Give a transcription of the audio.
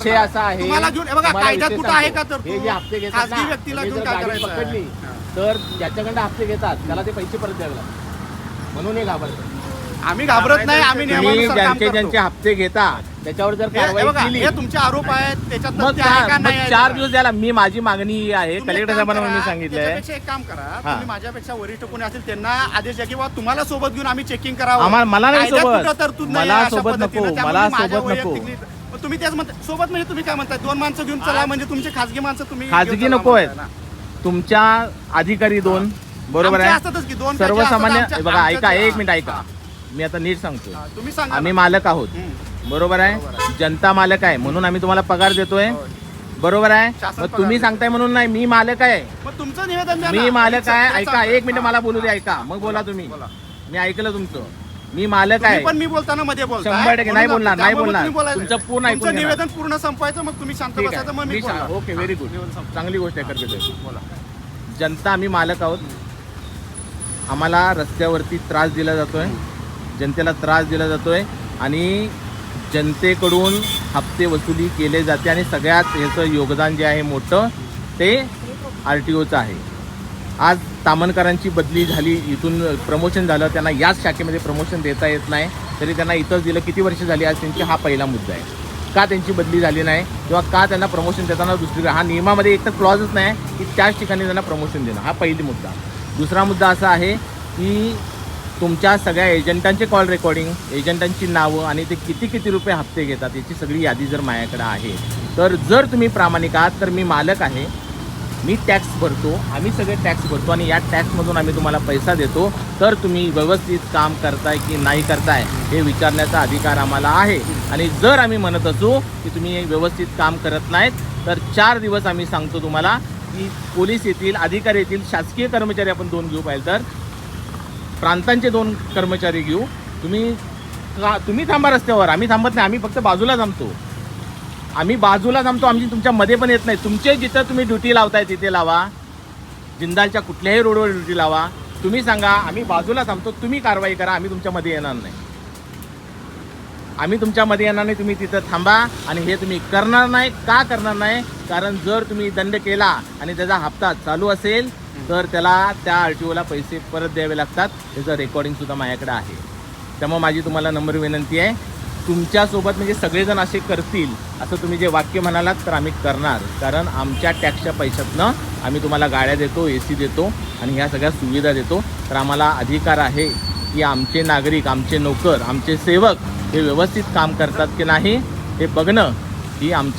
विषय असा आहे तुम्हाला घेऊन- हे बघा, तुम्हाला कायद्यात विषय कुठं आहे सांगतो. का तरतूद? हे जे हप्ते घेतात खाजगी ना, व्यक्तीला तुम्ही घेऊन जर काय गाडी करायचं? पकडली हा. तर ज्याच्याकडे हप्ते घेतात त्याला ते पैसे परत द्यावे लागतात म्हणून हे घाबरतात आम्ही घाबरत नाही आम्ही तुम्ही नियमानुसार काम ज्यांचे करतो. हप्ते घेतात त्याच्यावर जर हे- हे कारवाई बघा, केली हे तुमचे आरोप आहेत त्याच्यात मग तथ्य आहे का का- नाही मग आहे चार. दिवस द्यायला मी माझी मागणी ही आहे तुम्ही एक कलेक्टर काम साहेबांना मी करा, सांगितलंय त्याच्यापेक्षा एक काम करा हा. तुम्ही माझ्यापेक्षा वरिष्ठ कोणी असेल त्यांना आदेश द्या किंवा तुम्हाला सोबत घेऊन आम्ही चेकिंग करावं आम्हाला- मला नाही कायद्यात सोबत. कुठं तरतूद नाही मला अशा सोबत पद्धतीनं. नको. त्यामुळे मला माझ्या सोबत नको. वैयक्तिक तुम्ही तेच म्हणता सोबत म्हणजे तुम्ही काय म्हणताय दोन माणसं घेऊन चला म्हणजे तुमची खाजगी माणसं तुम्ही खाजगी घेऊन चला नको आहेत. म्हणताय ना. तुमच्या अधिकारी दोन बरोबर आमचे आहे असतातच की दोन त्याचे सर्वसामान्य असतात, बघा आमच्या- ऐका एक मिनिट ऐका. मी आता नीट सांगतो हा, तुम्ही सांगा आम्ही ना. मालक आहोत हम्म. बरोबर आहे जनता मालक आहे म्हणून आम्ही तुम्हाला पगार देतोय होय. बरोबर आहे शासन मग पगार तुम्ही. सांगताय म्हणून नाही मी मालक आहे मग तुमचं निवेदन द्या मी. मालक आहे ऐका. एक मिनिट. मला बोलू दे ऐका मग बोला तुम्ही बोला. मी ऐकलं तुमचं मी मालक तुम्ही आहे पण मी बोलताना मध्ये बोलताय. शंभर टक्के नाही म्हणून बोलणार, नाही त्यामुळे बोलणार. तुमचं पूर्ण ऐकून तुमचं घेणार. निवेदन पूर्ण संपवायचं मग तुम्ही शांत ठीक बसायचं मग आहे मी बोलणार. ओके व्हेरी गुड निवेदन संपलं. चांगली गोष्ट आहे करते बोला जनता आम्ही मालक आहोत आम्हाला रस्त्यावरती त्रास दिला जातोय जनतेला त्रास दिला जातोय आणि जनतेकडून हप्ते वसुली केले जाते आणि सगळ्यात ह्याचं योगदान जे आहे मोठं ते आर टी ओचं आहे आज तामणकरांची बदली झाली इथून प्रमोशन झालं त्यांना याच शाखेमध्ये प्रमोशन देता येत नाही तरी त्यांना इथंच दिलं. किती वर्ष झाली आज त्यांची? हा पहिला मुद्दा आहे. का त्यांची बदली झाली नाही? किंवा का त्यांना प्रमोशन देताना दुसरीकडे हा नियमामध्ये एक तर क्लॉजच नाही की त्याच ठिकाणी त्यांना प्रमोशन देणं. हा पहिली मुद्दा. दुसरा मुद्दा असा आहे की तुमच्या सगळ्या एजंटांचे कॉल रेकॉर्डिंग एजंटांची नावं आणि ते किती किती रुपये हप्ते घेतात याची सगळी यादी जर माझ्याकडे आहे तर जर तुम्ही प्रामाणिक आहात तर मी मालक आहे. मी टॅक्स भरतो आम्ही सगळे टॅक्स भरतो आणि या टॅक्समधून आम्ही तुम्हाला पैसा देतो. तर तुम्ही व्यवस्थित काम करताय की नाही करताय हे विचारण्याचा अधिकार आम्हाला आहे. आणि जर आम्ही म्हणत असू की तुम्ही व्यवस्थित काम करत नाहीत तर चार दिवस आम्ही सांगतो तुम्हाला की पोलीस येतील अधिकारी येतील शासकीय कर्मचारी आपण दोन घेऊ पाहिजे तर. प्रांतांचे दोन कर्मचारी घेऊ. तुम्ही का तुम्ही थांबा रस्त्यावर आम्ही थांबत नाही आम्ही फक्त बाजूला थांबतो. आम्ही बाजूला जमतो आमची तुमच्या मध्ये पण येत नाही. तुमचे जिथं तुम्ही ड्युटी लावताय तिथे लावा. जिंदालच्या कुठल्याही रोडवर ड्युटी लावा. तुम्ही सांगा आम्ही बाजूला थांबतो तुम्ही कारवाई करा आम्ही तुमच्यामध्ये येणार नाही. आम्ही तुमच्यामध्ये येणार नाही तुम्ही तिथं थांबा आणि हे तुम्ही करणार नाही का करणार नाही? कारण जर तुम्ही दंड केला आणि त्याचा हप्ता चालू असेल तर त्याला त्या आर टी ओला पैसे परत द्यावे लागतात. त्याचं रेकॉर्डिंगसुद्धा माझ्याकडे आहे. त्यामुळे माझी तुम्हाला नम्र विनंती आहे. तुमच्यासोबत म्हणजे सगळेजण असे करतील असं तुम्ही जे वाक्य म्हणालात तर आम्ही करणार. कारण आमच्या टॅक्सच्या पैशातनं आम्ही तुम्हाला गाड्या देतो ए सी देतो आणि ह्या सगळ्या सुविधा देतो. तर आम्हाला अधिकार आहे की आमचे नागरिक आमचे नोकर आमचे सेवक हे व्यवस्थित काम करतात की नाही हे बघणं ही आमची